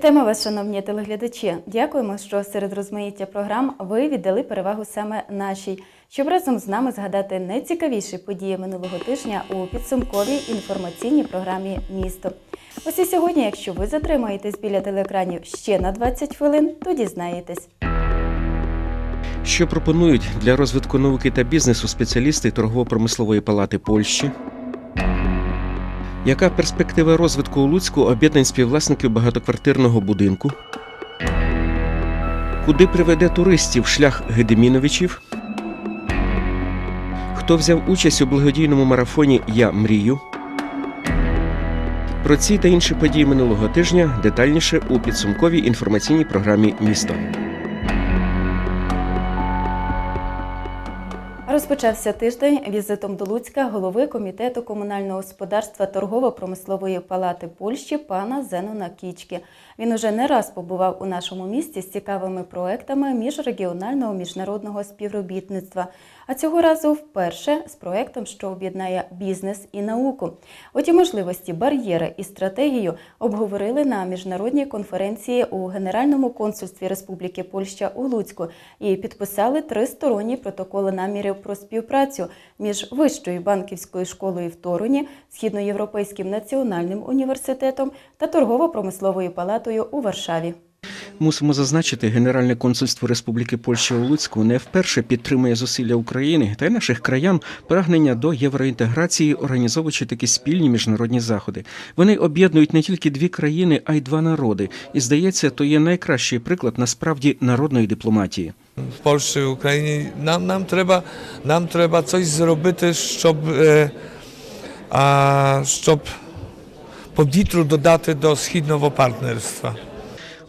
Вітаємо вас, шановні телеглядачі. Дякуємо, що серед розмаїття програм ви віддали перевагу саме нашій, щоб разом з нами згадати найцікавіші події минулого тижня у підсумковій інформаційній програмі Місто. Ось і сьогодні, якщо ви затримаєтесь біля телеекранів ще на 20 хвилин, то дізнаєтесь. Що пропонують для розвитку науки та бізнесу спеціалісти торгово-промислової палати Польщі? Яка перспектива розвитку у Луцьку об'єднань співвласників багатоквартирного будинку? Куди приведе туристів шлях Гедеміновичів? Хто взяв участь у благодійному марафоні Я мрію? Про ці та інші події минулого тижня детальніше у підсумковій інформаційній програмі Місто. Розпочався тиждень візитом до Луцька голови комітету комунального господарства торгово-промислової палати Польщі пана Зенона Кічки. Він уже не раз побував у нашому місті з цікавими проектами міжрегіонального міжнародного співробітництва. А цього разу вперше з проектом, що об'єднає бізнес і науку. Оті можливості, бар'єри і стратегію обговорили на міжнародній конференції у Генеральному консульстві Республіки Польща у Луцьку і підписали тристоронні протоколи намірів про співпрацю між Вищою банківською школою в Торуні, Східноєвропейським національним університетом та торгово-промисловою палатою у Варшаві. Мусимо зазначити, Генеральне консульство Республіки Польща у Луцьку не вперше підтримує зусилля України та й наших краян прагнення до євроінтеграції, організовуючи такі спільні міжнародні заходи. Вони об'єднують не тільки дві країни, а й два народи. І здається, то є найкращий приклад насправді народної дипломатії. в Польщі, Україні. Нам, нам, треба, нам треба coś зробити, щоб, е, а, щоб повітру додати до східного партнерства.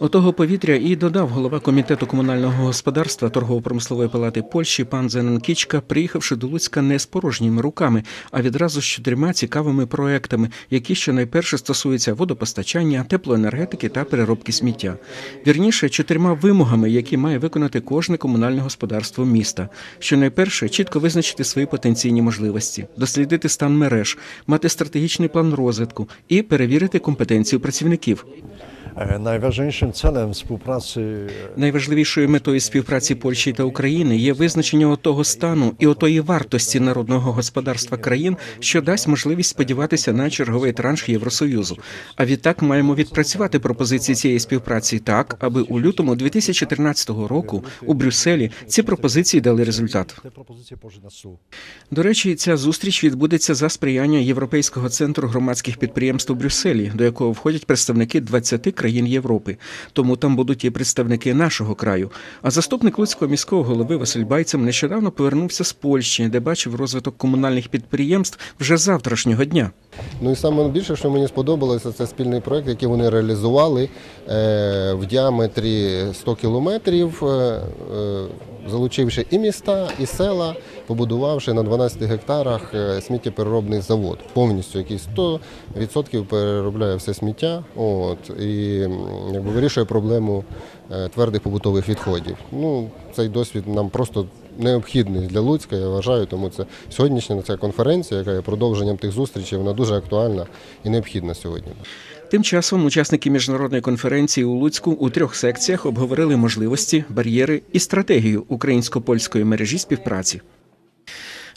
Отого повітря і додав голова комітету комунального господарства торгово-промислової палати Польщі пан Зенон Кічка, приїхавши до Луцька не з порожніми руками, а відразу з чотирма цікавими проектами, які щонайперше стосуються водопостачання, теплоенергетики та переробки сміття. Вірніше, чотирма вимогами, які має виконати кожне комунальне господарство міста. Щонайперше чітко визначити свої потенційні можливості, дослідити стан мереж, мати стратегічний план розвитку і перевірити компетенцію працівників. E, Najważniejszym celem współpracy Найважливішою метою співпраці Польщі та України є визначення того стану і отої вартості народного господарства країн, що дасть можливість сподіватися на черговий транш Євросоюзу. А відтак маємо відпрацювати пропозиції цієї співпраці так, аби у лютому 2013 року у Брюсселі ці пропозиції дали результат. До речі, ця зустріч відбудеться за сприяння Європейського центру громадських підприємств у Брюсселі, до якого входять представники 20 країн Європи. Тому там будуть і представники нашого краю. А заступник Луцького міського голови Василь Байцем нещодавно повернувся з Польщі, де бачив розвиток комунальних підприємств вже завтрашнього дня. Ну і саме більше, що мені сподобалося, це спільний проект, який вони реалізували е, в діаметрі 100 кілометрів, е, е, залучивши і міста, і села, побудувавши на 12 гектарах е, сміттєпереробний завод, повністю який 100% переробляє все сміття. От і якби вирішує проблему е, твердих побутових відходів. Ну, цей досвід нам просто необхідний для Луцька, я вважаю, тому це сьогоднішня ця конференція, яка є продовженням тих зустрічей, вона дуже актуальна і необхідна сьогодні. Тим часом учасники міжнародної конференції у Луцьку у трьох секціях обговорили можливості, бар'єри і стратегію українсько-польської мережі співпраці.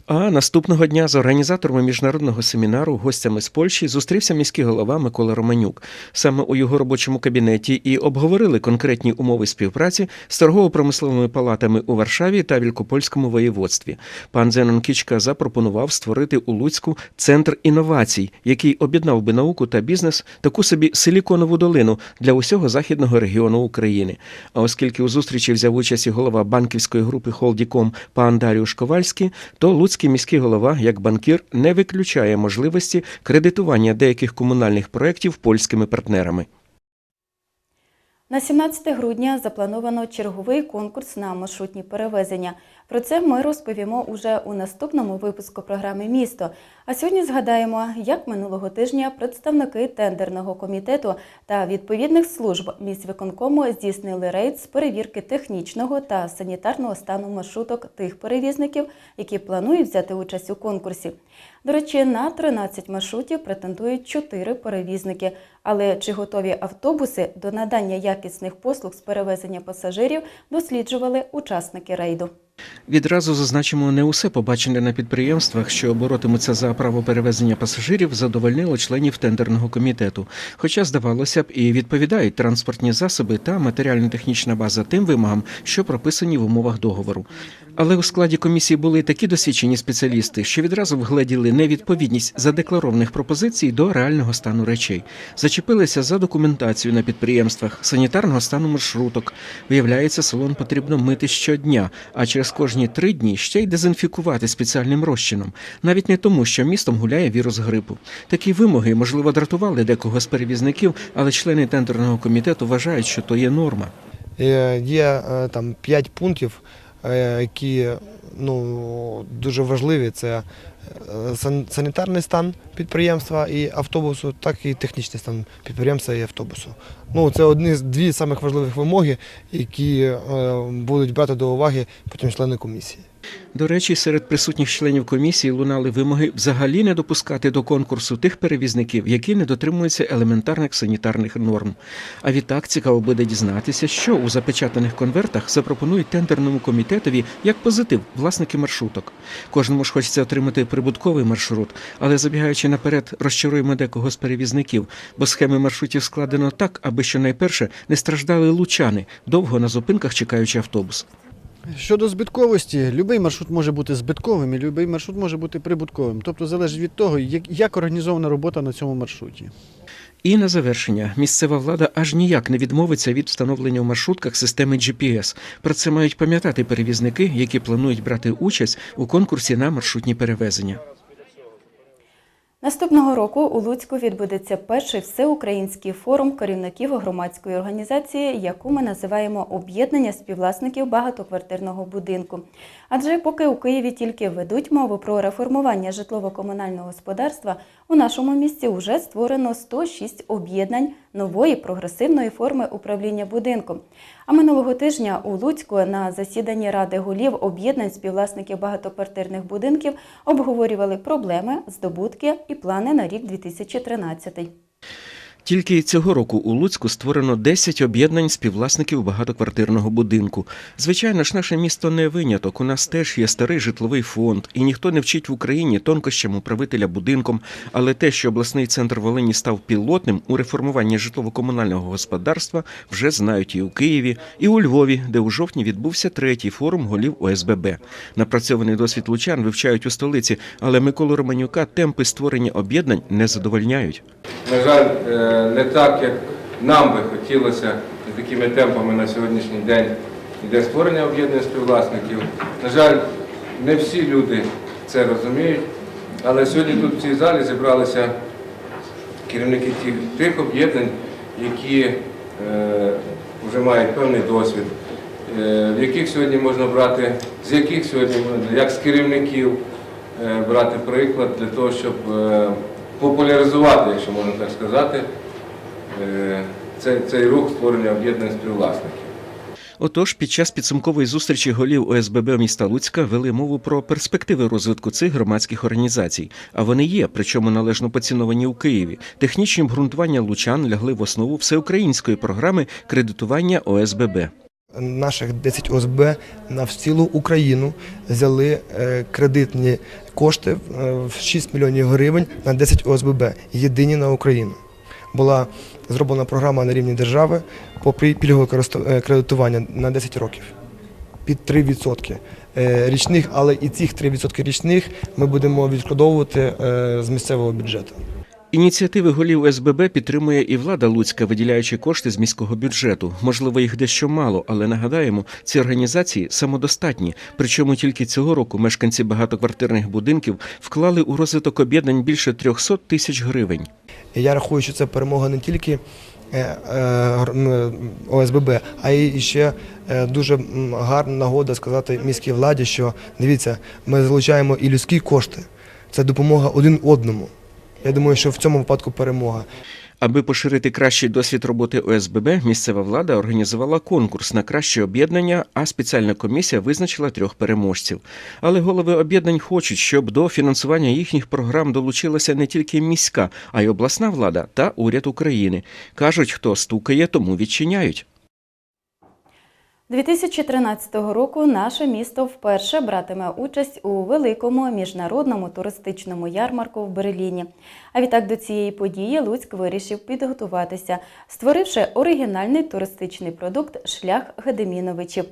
А наступного дня з організаторами міжнародного семінару, гостями з Польщі, зустрівся міський голова Микола Романюк. Саме у його робочому кабінеті і обговорили конкретні умови співпраці з торгово-промисловими палатами у Варшаві та Вількопольському воєводстві. Пан Зенон Кічка запропонував створити у Луцьку центр інновацій, який об'єднав би науку та бізнес, таку собі силіконову долину для усього західного регіону України. А оскільки у зустрічі взяв участь і голова банківської групи Холдіком пан Даріуш Ковальський, то Луцький міський голова, як банкір, не виключає можливості кредитування деяких комунальних проєктів польськими партнерами. На 17 грудня заплановано черговий конкурс на маршрутні перевезення. Про це ми розповімо уже у наступному випуску програми Місто. А сьогодні згадаємо, як минулого тижня представники тендерного комітету та відповідних служб міськвиконкому здійснили рейд з перевірки технічного та санітарного стану маршруток тих перевізників, які планують взяти участь у конкурсі. До речі, на 13 маршрутів претендують 4 перевізники. Але чи готові автобуси до надання якісних послуг з перевезення пасажирів досліджували учасники рейду. Відразу зазначимо, не усе побачене на підприємствах, що боротимуться за право перевезення пасажирів, задовольнило членів тендерного комітету. Хоча, здавалося б, і відповідають транспортні засоби та матеріально-технічна база тим вимогам, що прописані в умовах договору. Але у складі комісії були такі досвідчені спеціалісти, що відразу вгледіли невідповідність задекларованих пропозицій до реального стану речей, зачепилися за документацію на підприємствах, санітарного стану маршруток. Виявляється, салон потрібно мити щодня, а через кожні три дні ще й дезінфікувати спеціальним розчином, навіть не тому, що містом гуляє вірус грипу. Такі вимоги, можливо, дратували декого з перевізників, але члени тендерного комітету вважають, що то є норма. Е, Є е, там п'ять пунктів, е, які ну, дуже важливі. Це санітарний стан підприємства і автобусу, так і технічний стан підприємства і автобусу. Ну, це одні з дві самих важливих вимоги, які е, будуть брати до уваги потім члени комісії. До речі, серед присутніх членів комісії лунали вимоги взагалі не допускати до конкурсу тих перевізників, які не дотримуються елементарних санітарних норм. А відтак цікаво буде дізнатися, що у запечатаних конвертах запропонують тендерному комітетові як позитив власники маршруток. Кожному ж хочеться отримати прибутковий маршрут, але забігаючи наперед, розчаруємо декого з перевізників, бо схеми маршрутів складено так, аби щонайперше не страждали лучани, довго на зупинках чекаючи автобус. Щодо збитковості, будь-який маршрут може бути збитковим і будь-який маршрут може бути прибутковим. Тобто залежить від того, як, організована робота на цьому маршруті. І на завершення місцева влада аж ніяк не відмовиться від встановлення в маршрутках системи GPS. Про це мають пам'ятати перевізники, які планують брати участь у конкурсі на маршрутні перевезення. Наступного року у Луцьку відбудеться перший всеукраїнський форум керівників громадської організації, яку ми називаємо об'єднання співвласників багатоквартирного будинку. Адже поки у Києві тільки ведуть мову про реформування житлово-комунального господарства, у нашому місті вже створено 106 об'єднань нової прогресивної форми управління будинком. А минулого тижня у Луцьку на засіданні Ради голів об'єднань співвласників багатоквартирних будинків обговорювали проблеми, здобутки і плани на рік 2013. Тільки цього року у Луцьку створено 10 об'єднань співвласників багатоквартирного будинку. Звичайно ж, наше місто не виняток. У нас теж є старий житловий фонд, і ніхто не вчить в Україні тонкощам управителя будинком. Але те, що обласний центр Волині став пілотним у реформуванні житлово-комунального господарства, вже знають і у Києві, і у Львові, де у жовтні відбувся третій форум голів ОСББ. Напрацьований досвід лучан вивчають у столиці, але Миколу Романюка темпи створення об'єднань не задовольняють. На жаль, е, не так, як нам би хотілося і такими темпами на сьогоднішній день йде створення об'єднання співвласників. На жаль, не всі люди це розуміють, але сьогодні тут в цій залі зібралися керівники тих, тих об'єднань, які е, вже мають певний досвід, е, в яких сьогодні можна брати, з яких сьогодні можна, як з керівників е, брати приклад для того, щоб е, популяризувати, якщо можна так сказати, цей, цей рух створення об'єднань співвласників. Отож, під час підсумкової зустрічі голів ОСББ міста Луцька вели мову про перспективи розвитку цих громадських організацій. А вони є, причому належно поціновані у Києві. Технічні обґрунтування лучан лягли в основу всеукраїнської програми кредитування ОСББ. Наших 10 ОСБ на всю Україну взяли е, кредитні кошти е, в 6 мільйонів гривень на 10 ОСББ, єдині на Україну. Була зроблена програма на рівні держави по пільгове е, кредитування на 10 років під 3% е, річних, але і цих 3% річних ми будемо відшкодовувати е, з місцевого бюджету. Ініціативи голів СББ підтримує і влада Луцька, виділяючи кошти з міського бюджету. Можливо, їх дещо мало, але нагадаємо, ці організації самодостатні. Причому тільки цього року мешканці багатоквартирних будинків вклали у розвиток об'єднань більше 300 тисяч гривень. Я рахую, що це перемога не тільки е, е, ОСББ, а й ще е, дуже гарна нагода сказати міській владі, що дивіться, ми залучаємо і людські кошти. Це допомога один одному. Я думаю, що в цьому випадку перемога. Аби поширити кращий досвід роботи ОСББ, місцева влада організувала конкурс на краще об'єднання, а спеціальна комісія визначила трьох переможців. Але голови об'єднань хочуть, щоб до фінансування їхніх програм долучилася не тільки міська, а й обласна влада та уряд України. кажуть, хто стукає, тому відчиняють. 2013 року наше місто вперше братиме участь у великому міжнародному туристичному ярмарку в Берліні. А відтак до цієї події Луцьк вирішив підготуватися, створивши оригінальний туристичний продукт Шлях Гедеміновичів.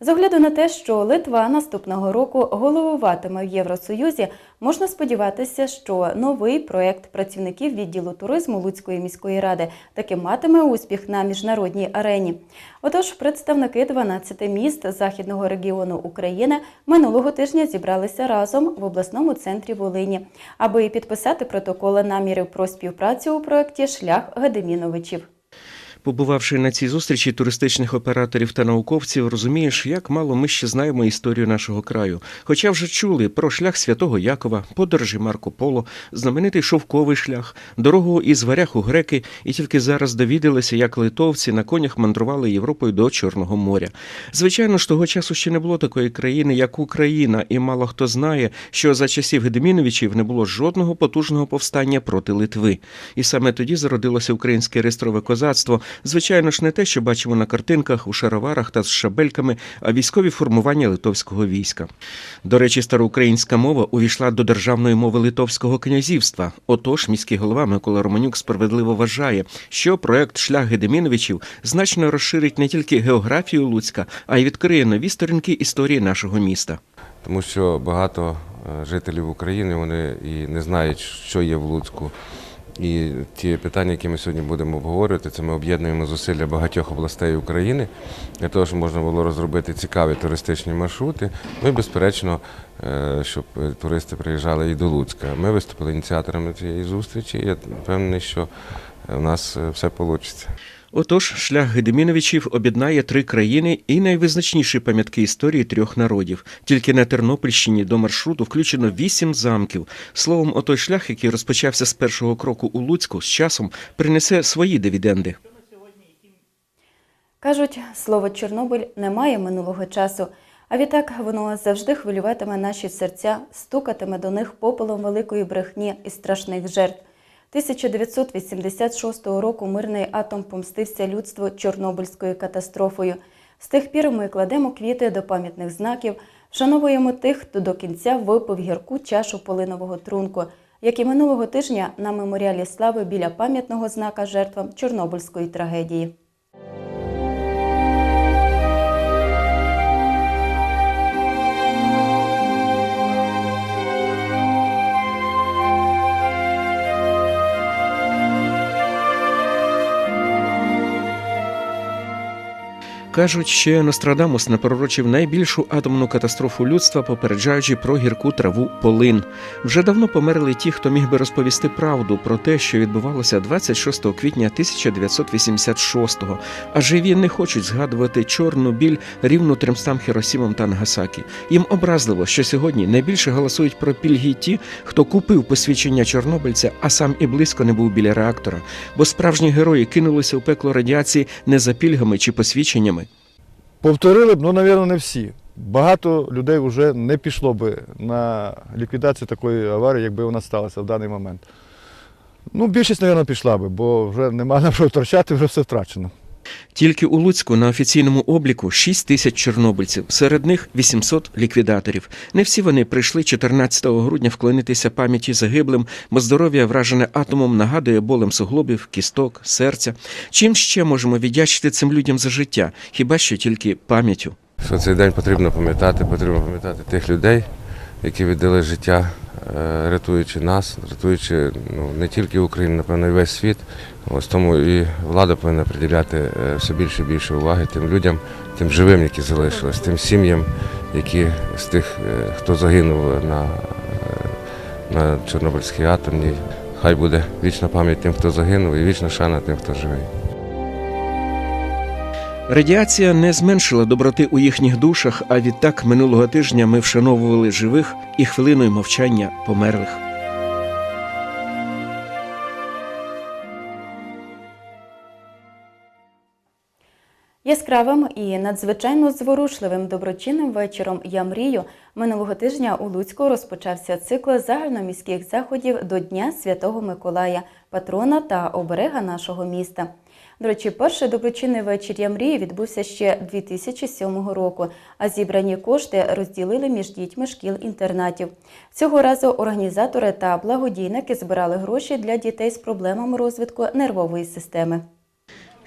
З огляду на те, що Литва наступного року головуватиме в Євросоюзі, можна сподіватися, що новий проект працівників відділу туризму Луцької міської ради таки матиме успіх на міжнародній арені. Отож, представники 12 міст західного регіону України минулого тижня зібралися разом в обласному центрі Волині, аби підписати протоколи намірів про співпрацю у проєкті Шлях Гедеміновичів. Побувавши на цій зустрічі туристичних операторів та науковців, розумієш, як мало ми ще знаємо історію нашого краю. Хоча вже чули про шлях святого Якова, подорожі Марко Поло, знаменитий шовковий шлях, дорогу із варяг у греки, і тільки зараз довідалися, як литовці на конях мандрували Європою до Чорного моря. Звичайно ж, того часу ще не було такої країни, як Україна, і мало хто знає, що за часів Гедеміновичів не було жодного потужного повстання проти Литви. І саме тоді зародилося українське реєстрове козацтво. Звичайно ж, не те, що бачимо на картинках у шароварах та з шабельками, а військові формування литовського війська. До речі, староукраїнська мова увійшла до державної мови Литовського князівства. Отож, міський голова Микола Романюк справедливо вважає, що проект Шлях Гедеміновичів значно розширить не тільки географію Луцька, а й відкриє нові сторінки історії нашого міста. тому що багато е, жителів України вони і не знають, що є в Луцьку. І ті питання, які ми сьогодні будемо обговорювати, це ми об'єднуємо зусилля багатьох областей України для того, щоб можна було розробити цікаві туристичні маршрути. Ну і безперечно, е, щоб е, туристи приїжджали і до Луцька. Ми виступили ініціаторами цієї зустрічі. Я впевнений, що у нас е, все вийде. Отож, шлях Гедеміновичів об'єднає три країни і найвизначніші пам'ятки історії трьох народів. Тільки на Тернопільщині до маршруту включено вісім замків. Словом, отой шлях, який розпочався з першого кроку у Луцьку, з часом принесе свої дивіденди. Кажуть, слово Чорнобиль не має минулого часу, а відтак воно завжди хвилюватиме наші серця, стукатиме до них попелом великої брехні і страшних жертв. 1986 року мирний атом помстився людству Чорнобильською катастрофою. З тих пір ми кладемо квіти до пам'ятних знаків, вшановуємо тих, хто до кінця випив гірку чашу полинового трунку, як і минулого тижня на меморіалі слави біля пам'ятного знака жертвам Чорнобильської трагедії. Кажуть, ще Нострадамус напророчив найбільшу атомну катастрофу людства, попереджаючи про гірку траву полин. Вже давно померли ті, хто міг би розповісти правду про те, що відбувалося 26 квітня 1986-го, а живі не хочуть згадувати чорну біль рівну тримстам Хіросімам та Нагасакі. Їм образливо, що сьогодні найбільше голосують про пільги ті, хто купив посвідчення чорнобильця, а сам і близько не був біля реактора, бо справжні герої кинулися у пекло радіації не за пільгами чи посвідченнями. Повторили б, ну, мабуть, не всі. Багато людей вже не пішло би на ліквідацію такої аварії, якби вона сталася в даний момент. Ну, більшість, мабуть, пішла би, бо вже нема на що втрачати, вже все втрачено. Тільки у Луцьку на офіційному обліку 6 тисяч чорнобильців, серед них 800 ліквідаторів. Не всі вони прийшли 14 грудня вклонитися пам'яті загиблим, бо здоров'я, вражене атомом, нагадує болем суглобів, кісток, серця. Чим ще можемо віддячити цим людям за життя? Хіба що тільки пам'яттю? Що цей день потрібно пам'ятати, потрібно пам'ятати тих людей, які віддали життя, е, рятуючи нас, рятуючи ну, не тільки Україну, напевно, і весь світ. Ось тому і влада повинна приділяти е, все більше і більше уваги тим людям, тим живим, які залишились, тим сім'ям, які з тих, е, хто загинув на, на Чорнобильській атомній. Хай буде вічна пам'ять тим, хто загинув, і вічна шана тим, хто живий. Радіація не зменшила доброти у їхніх душах, а відтак минулого тижня ми вшановували живих і хвилиною мовчання померлих. Яскравим і надзвичайно зворушливим доброчинним вечором Я мрію минулого тижня у Луцьку розпочався цикл загальноміських заходів до Дня Святого Миколая, патрона та оберега нашого міста. До речі, перший доброчинний вечір Я мрію відбувся ще 2007 року, а зібрані кошти розділили між дітьми шкіл-інтернатів. Цього разу організатори та благодійники збирали гроші для дітей з проблемами розвитку нервової системи.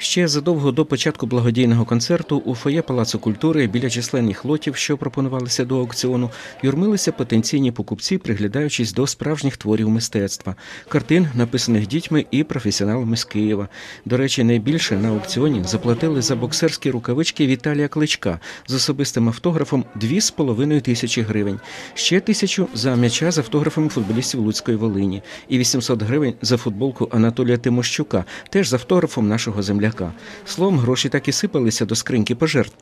Ще задовго до початку благодійного концерту у фоє Палацу культури біля численних лотів, що пропонувалися до аукціону, юрмилися потенційні покупці, приглядаючись до справжніх творів мистецтва, картин, написаних дітьми і професіоналами з Києва. До речі, найбільше на аукціоні заплатили за боксерські рукавички Віталія Кличка з особистим автографом 2,5 тисячі гривень, ще тисячу за м'яча з автографами футболістів Луцької Волині і 800 гривень за футболку Анатолія Тимощука, теж з автографом нашого земляка. Словом, гроші так і сипалися до скриньки пожертв.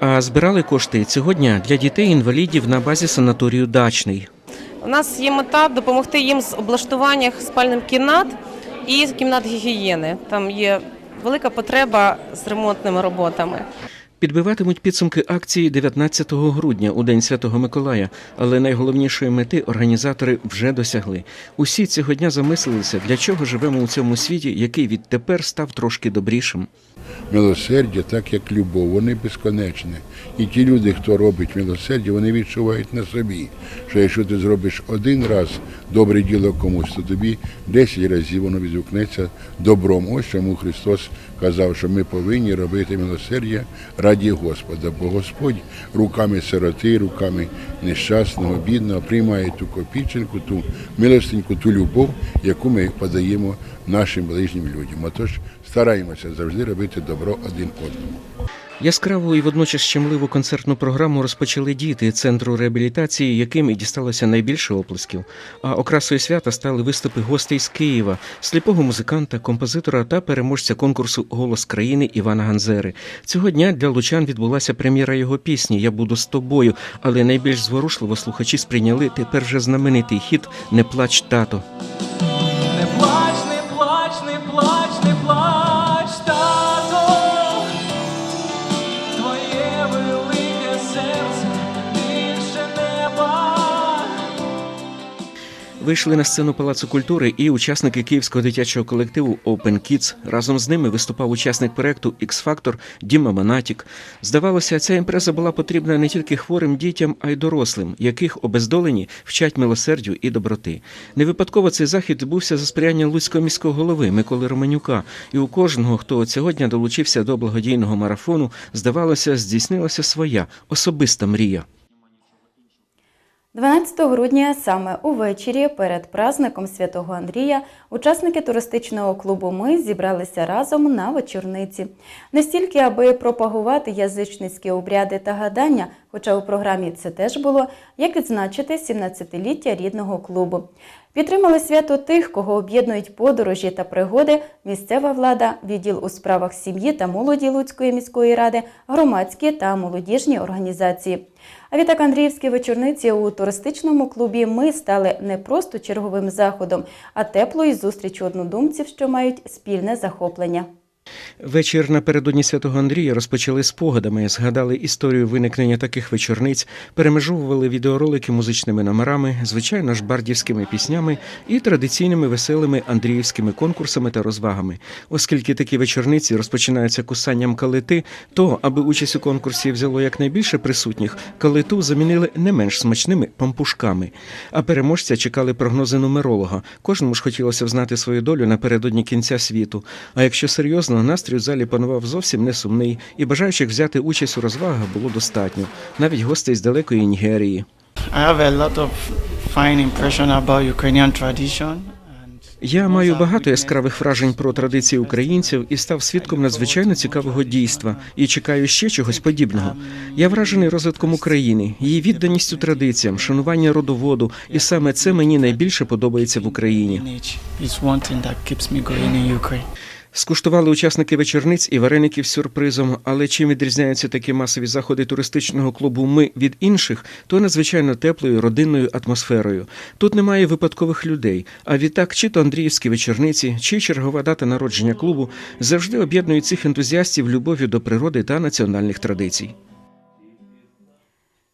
А збирали кошти цього дня для дітей-інвалідів на базі санаторію Дачний. У нас є мета допомогти їм з облаштуванням спальним кімнат і кімнат гігієни. Там є велика потреба з ремонтними роботами. Підбиватимуть підсумки акції 19 грудня у День Святого Миколая, але найголовнішої мети організатори вже досягли. Усі цього дня замислилися, для чого живемо у цьому світі, який відтепер став трошки добрішим. Милосердя, так як любов, вони безконечні. І ті люди, хто робить милосердя, вони відчувають на собі, що якщо ти зробиш один раз добре діло комусь, то тобі 10 разів воно відгукнеться добром. Ось чому Христос казав, що ми повинні робити милосердя раді Господа, бо Господь руками сироти, руками нещасного, бідного приймає ту копійчинку, ту милостиньку, ту любов, яку ми подаємо нашим ближнім людям. Отож, стараємося завжди робити добро один одному. Яскраву і водночас щемливу концертну програму розпочали діти центру реабілітації, яким і дісталося найбільше оплесків. А окрасою свята стали виступи гостей з Києва, сліпого музиканта, композитора та переможця конкурсу Голос країни Івана Ганзери. Цього дня для лучан відбулася прем'єра його пісні Я буду з тобою, але найбільш зворушливо слухачі сприйняли тепер вже знаменитий хіт Не плач, тато. Вийшли на сцену Палацу культури і учасники київського дитячого колективу Open Kids. Разом з ними виступав учасник проекту X Factor Діма Монатік. Здавалося, ця імпреза була потрібна не тільки хворим дітям, а й дорослим, яких обездолені вчать милосердю і доброти. Не випадково цей захід відбувся за сприяння Луцького міського голови Миколи Романюка. І у кожного, хто цього дня долучився до благодійного марафону, здавалося, здійснилася своя особиста мрія. 12 грудня саме увечері перед праздником Святого Андрія учасники туристичного клубу Ми зібралися разом на вечорниці. Не стільки, аби пропагувати язичницькі обряди та гадання, хоча у програмі це теж було, як відзначити 17-ліття рідного клубу. Підтримали свято тих, кого об'єднують подорожі та пригоди, місцева влада, відділ у справах сім'ї та молоді Луцької міської ради, громадські та молодіжні організації. А відтак Андріївські вечорниці у туристичному клубі ми стали не просто черговим заходом, а теплою зустрічю однодумців, що мають спільне захоплення. Вечір напередодні святого Андрія розпочали спогадами, згадали історію виникнення таких вечорниць, перемежовували відеоролики музичними номерами, звичайно ж бардівськими піснями і традиційними веселими андріївськими конкурсами та розвагами. Оскільки такі вечорниці розпочинаються кусанням калити, то аби участь у конкурсі взяло якнайбільше присутніх, калиту замінили не менш смачними пампушками. А переможця чекали прогнози нумеролога. Кожному ж хотілося взнати свою долю напередодні кінця світу. А якщо серйозно, настрій у залі панував зовсім не сумний, і бажаючих взяти участь у розвагах було достатньо, навіть гостей з далекої Нігерії. Я маю багато яскравих вражень про традиції українців і став свідком надзвичайно цікавого дійства і чекаю ще чогось подібного. Я вражений розвитком України, її відданістю традиціям, шанування родоводу, і саме це мені найбільше подобається в Україні. Скуштували учасники вечорниць і вареників сюрпризом. Але чим відрізняються такі масові заходи туристичного клубу Ми від інших, то надзвичайно теплою родинною атмосферою. Тут немає випадкових людей. А відтак, чи то Андріївські вечорниці, чи чергова дата народження клубу завжди об'єднують цих ентузіастів любов'ю до природи та національних традицій.